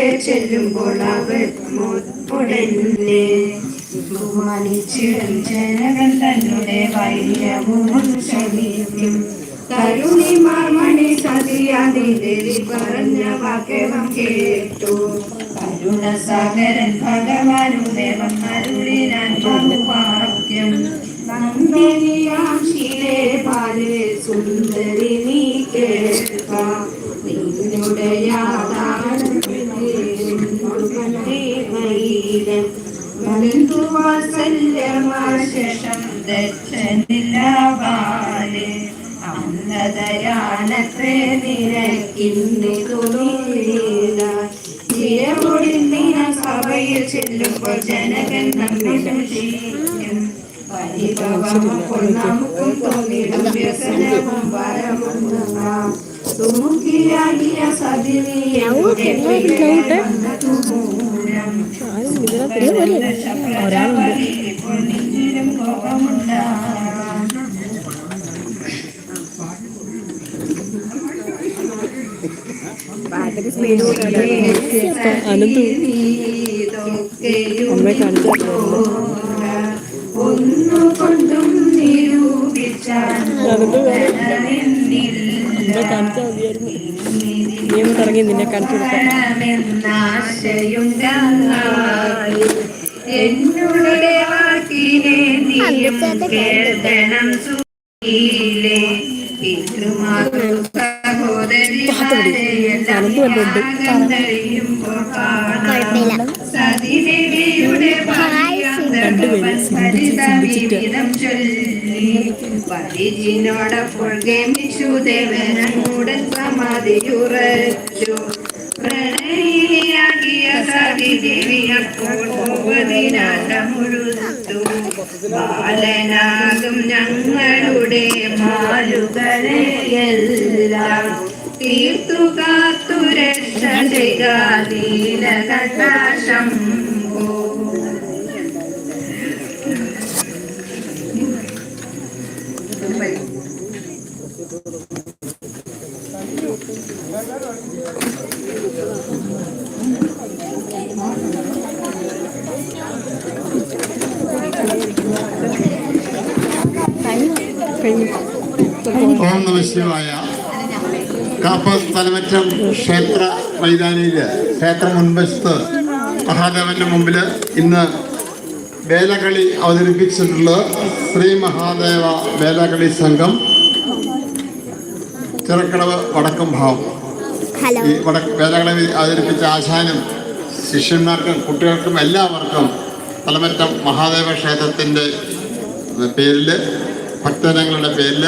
തിരികെ ചെല്ലുമ്പോൾ അവർ ഉടനെ ബഹുമാനിച്ചിടും ജനകൾ തന്നെ വൈര്യവും ശരീരം കരുണി മണി സതിയാതി ദേവി പറഞ്ഞ വാക്യവം കേട്ടു. കരുണ സാഗരൻ ഭഗവാനുടെ വന്നരുളിനാൻ ബഹുവാക്യം. നന്ദിനിയാം ശിലേ പാലേ സുന്ദരി ശേഷം ദക്ഷനിലാവാലെ അന്നതയാനത്തെ നിരക്കിന്നി തുണിയില ചിരമൊഴിന്ദിന സഭയിൽ ചെല്ലുമ്പോൾ ജനകൻ നമ്മെ ദുഷിക്കും പരിഭവമപ്പോൾ നമുക്കും തോന്നിടും വ്യസനവും വരവും നാം തുമുക്കിയാകിയ സതിനിയുടെ ഒരാളുണ്ട് അനന്തു അമ്മയെ കാണിച്ചു ഒന്നുകൊണ്ടും നിരൂപിച്ചാൽ അനന്തു അമ്മയെ കാണിച്ചാൽ മതിയായിരുന്നു. നീ ഒന്ന് തുടങ്ങി നിന്നെ കാണിച്ചു കൊടുക്കാം. എന്നുടെ വാക്കിനെ നീയും കേൾക്കണം സുഖിയിലെ പിതൃമാതൃ സഹോദരിമാരെയുമ്പോൾ കാണാം. സതിദേവിയുടെ ഗമിച്ചു ദേവനൂടൻ സമാധിയുറച്ചു. ബാലനാകും ഞങ്ങളുടെ മാലുകളെ എല്ലാം. തീർത്തു കാത്തു രക്ഷ നീലകടാശം ഓം നമ ശിവായ കാപ്പ തലമറ്റം ക്ഷേത്ര മൈതാനിയിൽ ക്ഷേത്ര മുൻവശത്ത് മഹാദേവന്റെ മുമ്പിൽ ഇന്ന് വേലകളി അവതരിപ്പിച്ചിട്ടുള്ളത് ശ്രീ മഹാദേവ വേലകളി സംഘം ചിറക്കളവ് വടക്കം ഭാവം. ഈ വടക്ക് വേലകളി അവതരിപ്പിച്ച ആശാനും ശിഷ്യന്മാർക്കും കുട്ടികൾക്കും എല്ലാവർക്കും തലമറ്റം മഹാദേവ ക്ഷേത്രത്തിന്റെ പേരിൽ ഭക്തജനങ്ങളുടെ പേരിൽ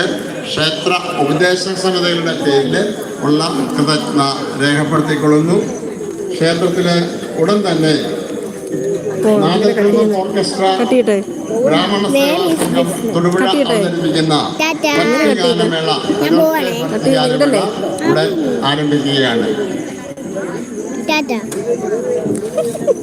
ക്ഷേത്ര ഉപദേശ സമിതികളുടെ പേരിൽ ഉള്ള കൃതജ്ഞ രേഖപ്പെടുത്തിക്കൊള്ളുന്നു. ക്ഷേത്രത്തിൽ ഉടൻ തന്നെ ഓർക്കസ്ട്ര ബ്രാഹ്മണ തൊടുപുഴ അവതരിപ്പിക്കുന്ന ഭക്തിഗാനമേള ഉടൻ ആരംഭിക്കുകയാണ്. ടാറ്റ